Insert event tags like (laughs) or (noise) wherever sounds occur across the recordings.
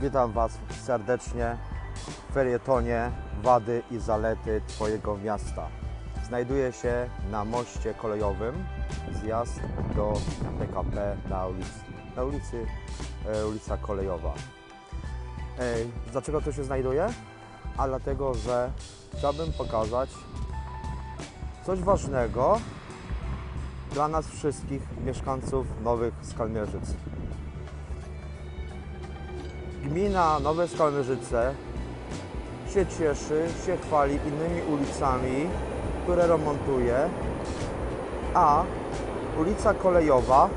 Witam Was serdecznie w ferietonie Wady i zalety Twojego miasta. Znajduję się na moście kolejowym, zjazd do PKP na ulicy, na ulicy e, ulica Kolejowa. E, dlaczego to się znajduje? A dlatego, że chciałbym pokazać coś ważnego dla nas wszystkich mieszkańców Nowych Skalmierzyc. Gmina Nowe Skalmierzyce się cieszy, się chwali innymi ulicami, które remontuje, a ulica Kolejowa,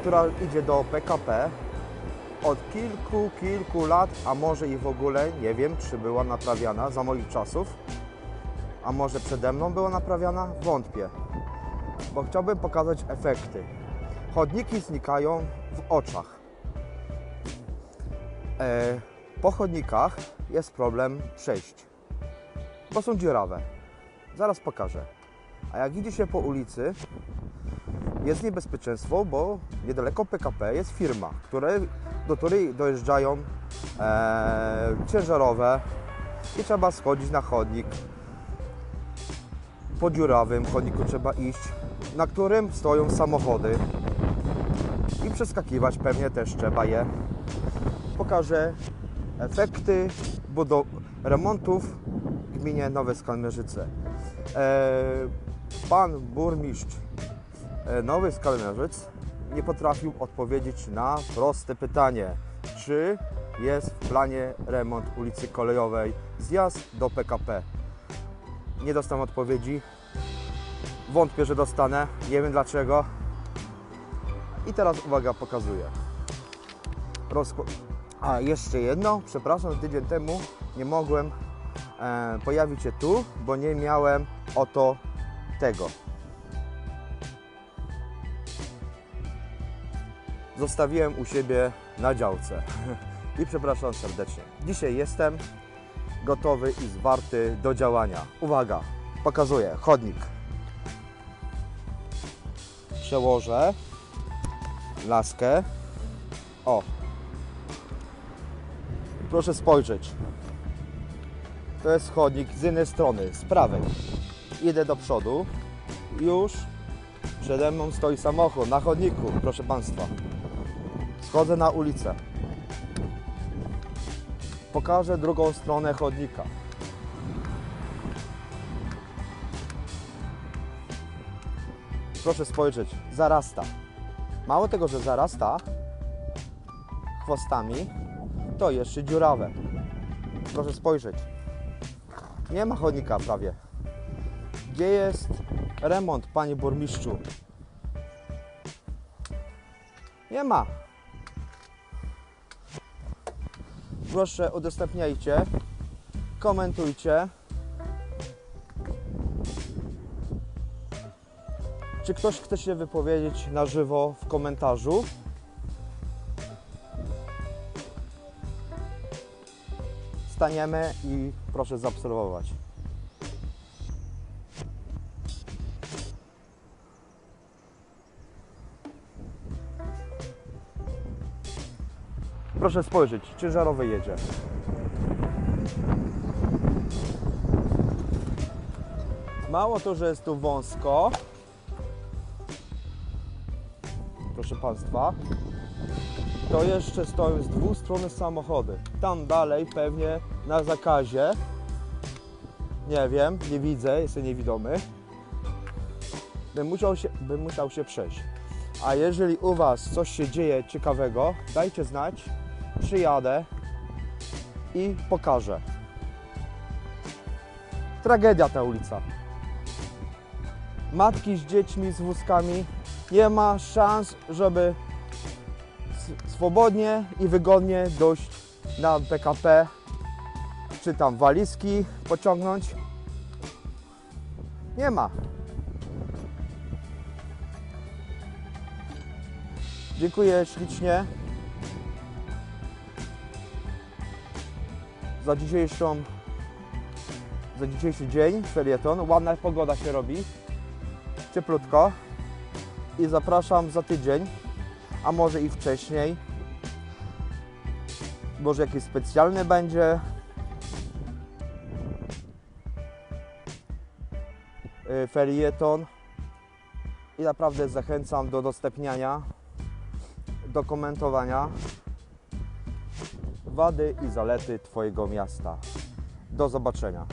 która idzie do PKP, od kilku, kilku lat, a może i w ogóle, nie wiem, czy była naprawiana za moich czasów, a może przede mną była naprawiana, wątpię, bo chciałbym pokazać efekty. Chodniki znikają w oczach. E, po chodnikach jest problem przejść, bo są dziurawe. Zaraz pokażę. A jak idzie się po ulicy, jest niebezpieczeństwo, bo niedaleko PKP jest firma, które, do której dojeżdżają e, ciężarowe i trzeba schodzić na chodnik. Po dziurawym chodniku trzeba iść, na którym stoją samochody i przeskakiwać pewnie też trzeba je pokażę efekty budow- remontów w gminie Nowe Skalmierzyce. E, pan burmistrz e, Nowy Skalmierzyc nie potrafił odpowiedzieć na proste pytanie, czy jest w planie remont ulicy Kolejowej, zjazd do PKP. Nie dostałem odpowiedzi. Wątpię, że dostanę. Nie wiem dlaczego. I teraz uwaga, pokazuję. Rozkład. A jeszcze jedno, przepraszam, tydzień temu nie mogłem e, pojawić się tu, bo nie miałem oto tego. Zostawiłem u siebie na działce (laughs) i przepraszam serdecznie. Dzisiaj jestem gotowy i zwarty do działania. Uwaga, pokazuję chodnik. Przełożę laskę. O, Proszę spojrzeć. To jest chodnik z jednej strony, z prawej. Idę do przodu. Już przede mną stoi samochód na chodniku, proszę Państwa. Schodzę na ulicę. Pokażę drugą stronę chodnika. Proszę spojrzeć, zarasta. Mało tego, że zarasta chwostami, to jeszcze dziurawe. Proszę spojrzeć. Nie ma chodnika prawie. Gdzie jest remont, panie burmistrzu? Nie ma. Proszę udostępniajcie, komentujcie. Czy ktoś chce się wypowiedzieć na żywo w komentarzu? Staniemy i proszę zaobserwować. Proszę spojrzeć, ciężarowy jedzie. Mało to, że jest tu wąsko. Proszę Państwa, to jeszcze stoją z dwóch stron samochody. Tam dalej pewnie na zakazie. Nie wiem, nie widzę, jestem niewidomy. Bym musiał się, bym musiał się przejść. A jeżeli u Was coś się dzieje ciekawego, dajcie znać, przyjadę i pokażę. Tragedia ta ulica. Matki z dziećmi, z wózkami. Nie ma szans, żeby swobodnie i wygodnie dojść na PKP, czy tam walizki pociągnąć. Nie ma. Dziękuję ślicznie za dzisiejszą za dzisiejszy dzień, felieton. Ładna pogoda się robi, cieplutko i zapraszam za tydzień a może i wcześniej może jakiś specjalny będzie. Y, Felieton. I naprawdę zachęcam do udostępniania, do komentowania wady i zalety Twojego miasta. Do zobaczenia.